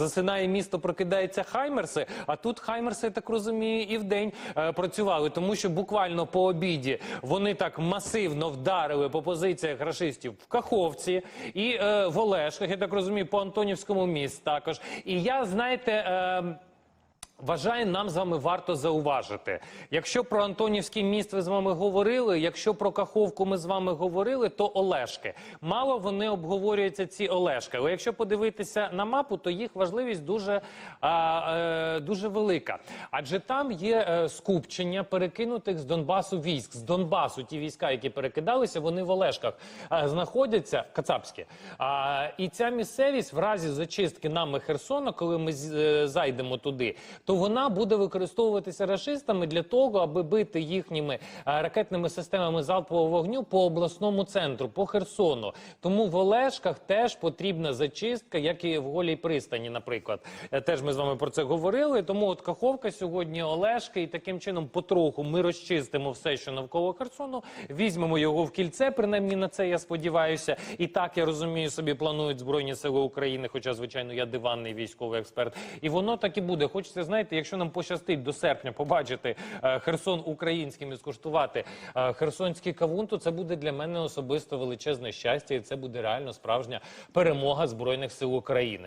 Засинає місто, прокидається Хаймерси. А тут Хаймерси, я так розумію, і вдень е, працювали, тому що буквально по обіді вони так масивно вдарили по позиціях рашистів в Каховці і е, в Олешках. Я так розумію, по Антонівському місту також. І я знаєте. Е, Вважаю, нам з вами варто зауважити. Якщо про Антонівський міст ви з вами говорили, якщо про Каховку ми з вами говорили, то Олешки. Мало вони обговорюються ці Олешки. Але якщо подивитися на мапу, то їх важливість дуже, а, е, дуже велика. Адже там є е, скупчення перекинутих з Донбасу військ. З Донбасу ті війська, які перекидалися, вони в Олешках е, знаходяться кацапські. А, і ця місцевість в разі зачистки нами Херсона, коли ми е, зайдемо туди, то вона буде використовуватися рашистами для того, аби бити їхніми е, ракетними системами залпового вогню по обласному центру, по Херсону. Тому в Олешках теж потрібна зачистка, як і в Голій пристані, наприклад. Е, Теж ми з вами про це говорили. Тому от Каховка сьогодні Олешки, і таким чином потроху ми розчистимо все, що навколо Херсону, візьмемо його в кільце. Принаймні на це я сподіваюся. І так я розумію, собі планують збройні сили України. Хоча, звичайно, я диванний військовий експерт. І воно так і буде. Хочеться, знаєте, якщо нам пощастить до серпня побачити е, Херсон українським і скуштувати е, херсонський кавун, то це буде для мене особисто величезне щастя, і це буде реально справжня перемога збройних сил України.